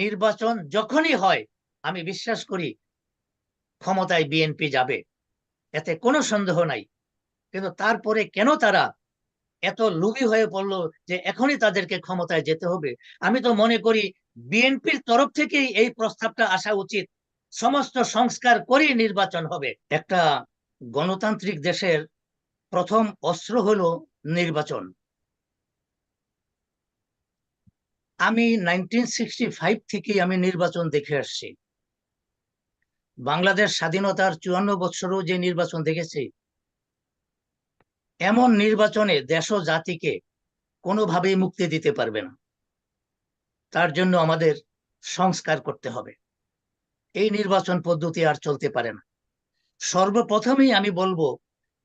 নির্বাচন যখনই হয়, আমি বিশ্বাস করি ক্ষমতায় বিএনপি যাবে। এতে কোনো সন্দেহ নাই। কিন্তু তারপরে কেন তারা এত লোভী হয়ে পড়ল যে এখনই তাদেরকে ক্ষমতায় যেতে হবে? আমি তো মনে করি বিএনপির তরফ থেকেই এই প্রস্তাবটা আসা উচিত। সমস্ত সংস্কার করেই নির্বাচন হবে। একটা গণতান্ত্রিক দেশের প্রথম অস্ত্র হলো নির্বাচন। আমি নাইনটিন সিক্সটি ফাইভ থেকে আমি নির্বাচন দেখে আসছি। বাংলাদেশ স্বাধীনতার চুয়ান্ন বছরও যে নির্বাচন দেখেছি, এমন নির্বাচনে দেশ জাতিকে কোনোভাবেই মুক্তি দিতে পারবে না। তার জন্য আমাদের সংস্কার করতে হবে। এই নির্বাচন পদ্ধতি আর চলতে পারে না। সর্বপ্রথমেই আমি বলব,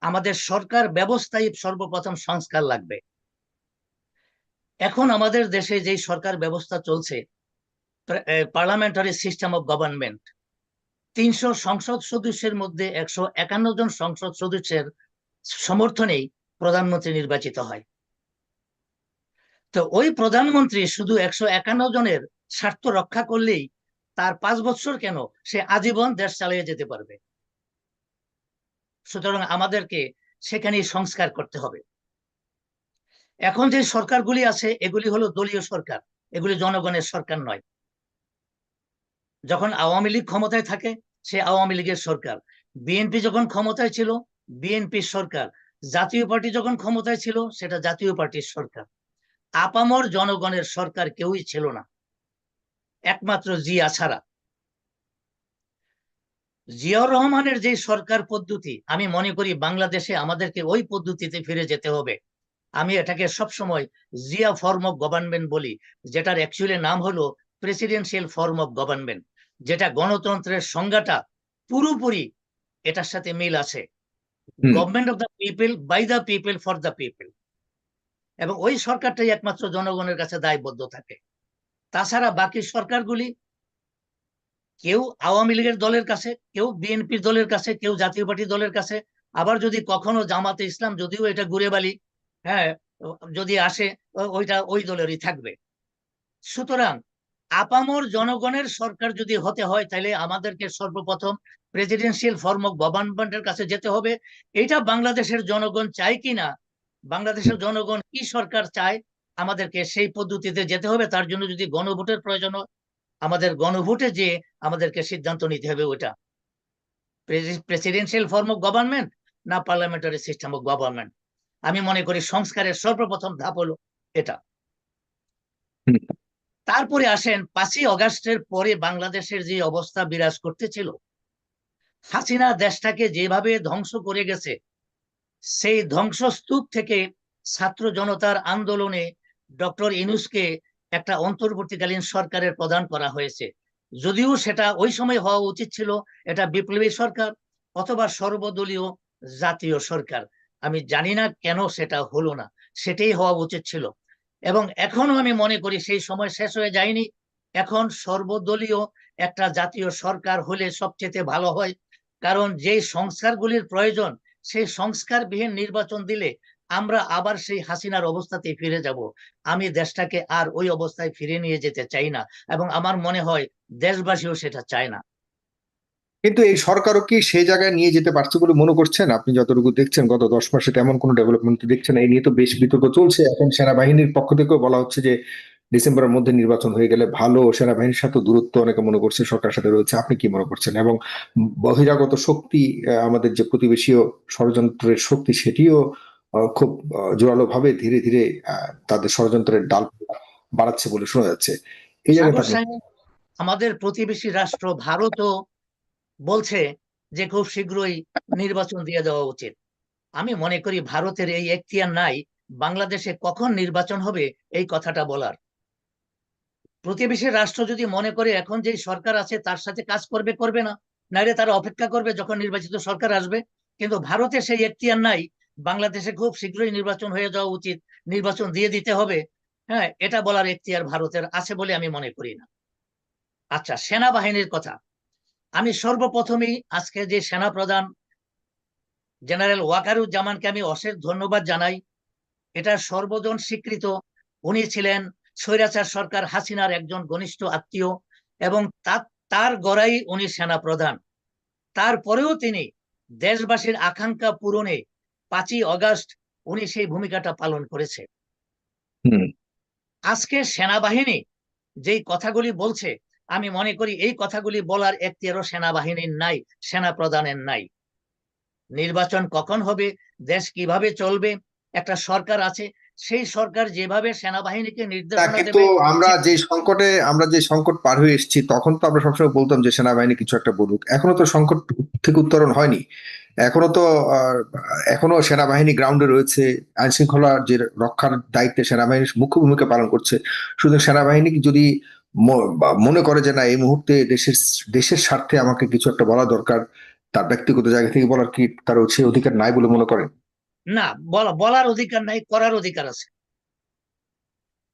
আমাদের সরকার ব্যবস্থায় সর্বপ্রথম সংস্কার লাগবে। এখন আমাদের দেশে যেই সরকার ব্যবস্থা চলছে পার্লামেন্টারি সিস্টেম অফ গভর্নমেন্ট তিনশো সংসদ সদস্যের মধ্যে একশো একান্ন জন সংসদ সদস্যের সমর্থনেই প্রধানমন্ত্রী নির্বাচিত হয়। তো ওই প্রধানমন্ত্রী শুধু একশো একান্ন জনের স্বার্থ রক্ষা করলেই তার পাঁচ বছর কেন? সে আজীবন দেশ চালিয়ে যেতে পারবে। সুতরাং আমাদেরকে সেখানে সংস্কার করতে হবে। এখন যে সরকারগুলি আছে, এগুলি হলো দলীয় সরকার। এগুলি জনগণের সরকার নয়। যখন আওয়ামী লীগ ক্ষমতায় থাকে, সে আওয়ামী লীগের সরকার। বিএনপি যখন ক্ষমতায় ছিল বিএনপির সরকার। জাতীয় পার্টি যখন ক্ষমতায় ছিল, সেটা জাতীয় পার্টির সরকার। আপামর জনগণের সরকার কেউই ছিল না। একমাত্র জিয়া ছাড়া। জিয়াউর রহমানের যে সরকার পদ্ধতি, আমি মনে করি বাংলাদেশে আমাদেরকে ওই পদ্ধতিতে ফিরে যেতে হবে। আমি এটাকে সবসময় জিয়া ফর্ম অফ গভর্নমেন্ট বলি যেটার অ্যাকচুয়ালি নাম হলো প্রেসিডেন্সিয়াল ফর্ম অফ গভর্নমেন্ট যেটা গণতন্ত্রের সংজ্ঞাটা পুরোপুরি এটার সাথে মিল আছে। Government of the people by the people for the people এবং ওই সরকারটাই একমাত্র জনগণের কাছে দায়বদ্ধ থাকে। তাছাড়া বাকি সরকারগুলি কেউ আওয়ামী লীগের দলের কাছে কেউ বিএনপির দলের কাছে কেউ জাতীয় পার্টি দলের কাছে আবার যদি কখনো জামাতে ইসলাম যদিও এটা ঘুরে বালি হ্যাঁ যদি আসে ওইটা ওই দলেরই থাকবে। সুতরাং আপামর জনগণের সরকার যদি হতে হয় তাহলে আমাদেরকে সর্বপ্রথম প্রেসিডেন্সিয়াল ফর্ম অফ গভর্নমেন্টের কাছে যেতে হবে। এটা বাংলাদেশের জনগণ চায় কি না? বাংলাদেশের জনগণ কি সরকার চায়, আমাদেরকে সেই পদ্ধতিতে যেতে হবে। তার জন্য যদি গণভোটের প্রয়োজন হয়, আমাদের গণভোটে যে আমাদেরকে সিদ্ধান্ত নিতে হবে ওটা প্রেসিডেন্সিয়াল ফর্ম অফ গভর্নমেন্ট না পার্লামেন্টারি সিস্টেম অফ গভর্নমেন্ট আমি মনে করি সংস্কারের সর্বপ্রথম ধাপ হলো এটা। তারপরে আসেন পাঁচই অগাস্টের পরে বাংলাদেশের যে অবস্থা বিরাজ করতেছিল হাসিনা দেশটাকে যেভাবে ধ্বংস করে গেছে সেই ধ্বংসস্তূপ থেকে ছাত্র জনতার আন্দোলনে ডক্টর ইনুসকে একটা অন্তর্বর্তীকালীন সরকারের প্রদান করা হয়েছে। যদিও সেটা ওই সময় হওয়া উচিত ছিল এটা বিপ্লবী সরকার অথবা সর্বদলীয় জাতীয় সরকার। আমি জানি না কেন সেটা হলো না, সেটাই হওয়া উচিত ছিল। এবং এখনও আমি মনে করি সেই সময় শেষ হয়ে যায়নি। এখন সর্বদলীয় একটা জাতীয় সরকার হলে সবচেয়ে ভালো হয়, কারণ যে সংস্কারগুলির প্রয়োজন, সেই সংস্কারবিহীন নির্বাচন দিলে আমরা আবার সেই হাসিনার অবস্থাতে ফিরে যাব। আমি দেশটাকে আর ওই অবস্থায় ফিরে নিয়ে যেতে চাই না এবং আমার মনে হয় দেশবাসীও সেটা চায় না। কিন্তু এই সরকারও কি সেই জায়গায় নিয়ে যেতে পারছে বলে মনে করছেন? আপনি যতটুকু দেখছেন, গত দশ মাসে তেমন কোনো ডেভেলপমেন্ট দেখছেন এই নিয়ে তো বেশ বিতর্ক চলছে। এখন সেনাবাহিনীর পক্ষ থেকেও বলা হচ্ছে যে, ডিসেম্বরের মধ্যে নির্বাচন হয়ে গেলে ভালো সেনাবাহিনীর সাথে দূরত্ব অনেকে মনে করছে সরকারের সাথে রয়েছে। আপনি কি মনে করছেন? এবং বহিরাগত শক্তি আমাদের যে প্রতিবেশীয় ষড়যন্ত্রের শক্তি সেটিও খুব জোরালো ভাবে ধীরে ধীরে তাদের ষড়যন্ত্রের ডাল বাড়াচ্ছে বলে শোনা যাচ্ছে। এই জায়গায় আমাদের প্রতিবেশী রাষ্ট্র ভারতও বলছে যে খুব শীঘ্রই নির্বাচন দিয়ে দেওয়া উচিত। আমি মনে করি ভারতের এই এখতিয়ার নাই, বাংলাদেশে কখন নির্বাচন হবে এই কথাটা বলার। প্রতিবেশী রাষ্ট্র যদি মনে করে এখন যে সরকার আছে তার সাথে কাজ করবে করবে না, নাইলে তারা অপেক্ষা করবে যখন নির্বাচিত সরকার আসবে। কিন্তু ভারতে সেই এখতিয়ার নাই, বাংলাদেশে খুব শীঘ্রই নির্বাচন হয়ে যাওয়া উচিত, নির্বাচন দিয়ে দিতে হবে। হ্যাঁ এটা বলার এখতিয়ার ভারতের আছে বলে আমি মনে করি না। আচ্ছা সেনাবাহিনীর কথা। আমি সর্বপ্রথমেই আজকে যে সেনা প্রধান জেনারেল ওয়াকারুজ্জামানকে আমি অশেষ ধন্যবাদ জানাই। এটা সর্বজন স্বীকৃত। উনি ছিলেন স্বৈরাচার সরকার হাসিনার একজন ঘনিষ্ঠ আত্মীয় এবং তার গড়াই উনি সেনা প্রধান তারপরেও তিনি দেশবাসীর আকাঙ্ক্ষা পূরণে পাঁচই অগাস্ট উনি সেই ভূমিকাটা পালন করেছে। আজকে সেনাবাহিনী যেই কথাগুলি বলছে আমি মনে করি এই কথাগুলি বলার এখতিয়ারও সেনাবাহিনীর নাই সেনা প্রধানের নাই। নির্বাচন কখন হবে দেশ কীভাবে চলবে একটা সরকার আছে সেই সরকার যেভাবে সেনাবাহিনীকে নির্দেশনা কিন্তু দেবে আমরা যে সংকটে আমরা যে সংকট পার হয়ে এসেছি তখন তো আমরা সবসময় বলতাম যে সেনাবাহিনী কিছু একটা বলুক। এখনও তো সংকট থেকে উত্তরণ হয়নি। এখনও তো এখনও সেনাবাহিনী গ্রাউন্ডে রয়েছে আইন শৃঙ্খলা যে রক্ষার দায়িত্বে সেনাবাহিনী মুখ্য ভূমিকা পালন করছে শুধু সেনাবাহিনী যদি মনে করে যে না এই মুহূর্তে দেশের দেশের স্বার্থে আমাকে কিছু একটা বলা দরকার তার ব্যক্তিগত জায়গা থেকে বলার কি তার সেই অধিকার নাই বলে মনে করেন? না বলা বলার অধিকার নাই করার অধিকার আছে।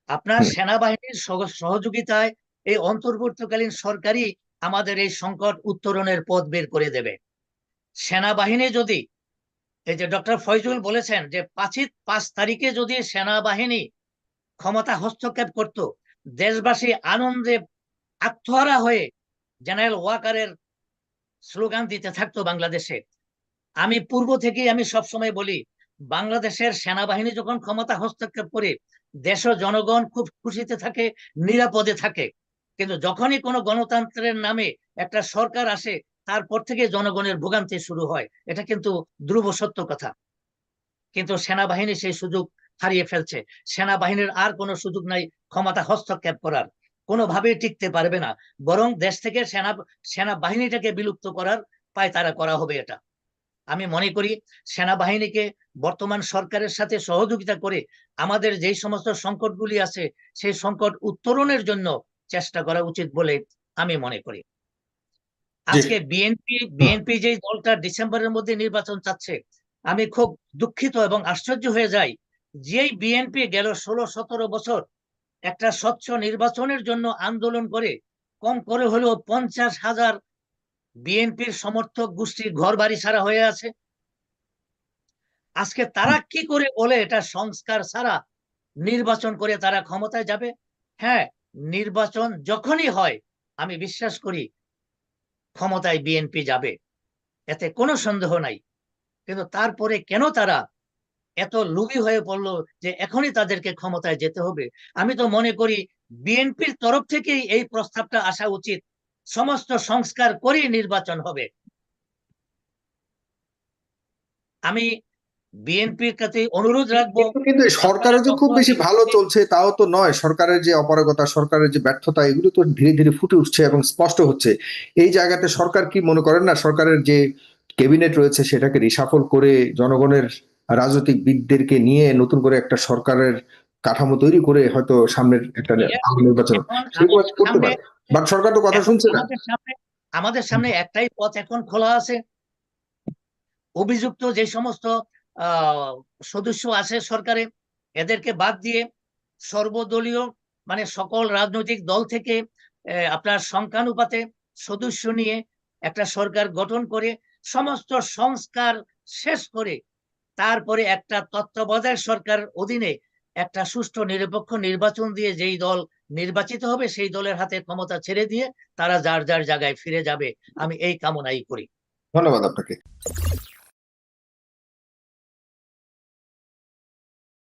আপনার সেনাবাহিনীর সহযোগিতায় এই অন্তর্বর্তীকালীন সরকারই আমাদের এই সংকট উত্তরণের পথ বের করে দেবে। সেনাবাহিনী যদি এই যে ডক্টর ফয়জুল বলেছেন যে পাঁচই পাঁচ তারিখে যদি সেনাবাহিনী ক্ষমতা হস্তক্ষেপ করত দেশবাসী আনন্দে আত্মহারা হয়ে জেনারেল ওয়াকারের স্লোগান দিতে থাকতো বাংলাদেশে। আমি পূর্ব থেকেই আমি সবসময় বলি, বাংলাদেশের সেনাবাহিনী যখন ক্ষমতা হস্তক্ষেপ করে, দেশ জনগণ খুব খুশিতে থাকে, নিরাপদে থাকে। কিন্তু যখনই কোনো গণতন্ত্রের নামে একটা সরকার আসে, তারপর থেকে জনগণের ভোগান্তি শুরু হয়। এটা কিন্তু ধ্রুব সত্য কথা। কিন্তু সেনাবাহিনী সেই সুযোগ হারিয়ে ফেলছে। সেনাবাহিনীর আর কোনো সুযোগ নাই ক্ষমতা হস্তক্ষেপ করার। কোনোভাবেই টিকতে পারবে না। বরং দেশ থেকে সেনা সেনাবাহিনীটাকে বিলুপ্ত করার পায় তারা করা হবে এটা। আমি মনে করি সেনাবাহিনীকে বর্তমান সরকারের সাথে সহযোগিতা করে আমাদের যেই সমস্ত সংকটগুলি আছে সেই সংকট উত্তরণের জন্য চেষ্টা করা উচিত বলে আমি মনে করি। আজকে বিএনপি বিএনপি যেই দলটা ডিসেম্বরের মধ্যে নির্বাচন চাচ্ছে আমি খুব দুঃখিত এবং আশ্চর্য হয়ে যাই যেই বিএনপি গেল ষোলো সতেরো বছর, একটা স্বচ্ছ নির্বাচনের জন্য আন্দোলন করে, কম করে হলেও পঞ্চাশ হাজার বিএনপির সমর্থক গোষ্ঠী ঘর বাড়ি ছাড়া হয়ে আছে। আজকে তারা কি করে বলে এটা সংস্কার ছাড়া নির্বাচন করে তারা ক্ষমতায় যাবে? হ্যাঁ নির্বাচন যখনই হয়, আমি বিশ্বাস করি ক্ষমতায় বিএনপি যাবে। এতে কোনো সন্দেহ নাই। কিন্তু তারপরে কেন তারা এত লুবি হয়ে পড়ল যে এখনই তাদেরকে ক্ষমতায় যেতে হবে। আমি তো মনে করি বিএনপির তরফ থেকেই এই প্রস্তাবটা আসা উচিত। সমস্ত সংস্কার করেই নির্বাচন হবে। আমি বিএনপির কাছে অনুরোধ রাখব কিন্তু সরকারের যে খুব বেশি ভালো চলছে তাও তো নয়। সরকারের যে অপারগতা, সরকারের যে ব্যর্থতা, এগুলো তো ধীরে ধীরে ফুটে উঠছে এবং স্পষ্ট হচ্ছে। এই জায়গাতে সরকার কি মনে করেন না? সরকারের যে ক্যাবিনেট রয়েছে সেটাকে রিসাফল করে জনগণের রাজনৈতিক বিদদেরকে নিয়ে নতুন করে একটা সরকারের কাঠামো তৈরি করে হয়তো সামনের একটা নির্বাচন করতে পারে। বাট সরকার তো কথা শুনছে না। আমাদের সামনে একটাই পথ এখন খোলা আছে। অভিযুক্ত যে সমস্ত সদস্য আছে সরকারে এদেরকে বাদ দিয়ে সর্বদলীয় মানে সকল রাজনৈতিক দল থেকে আপনার সংখ্যানুপাতে সদস্য নিয়ে একটা সরকার গঠন করে সমস্ত সংস্কার শেষ করে তারপরে একটা তত্ত্বাবধায়ক সরকার অধীনে একটা সুষ্ঠু নিরপেক্ষ নির্বাচন দিয়ে যেই দল নির্বাচিত হবে, সেই দলের হাতে ক্ষমতা ছেড়ে দিয়ে তারা যার যার জায়গায় ফিরে যাবে। আমি এই কামনাই করি। ধন্যবাদ আপনাকে।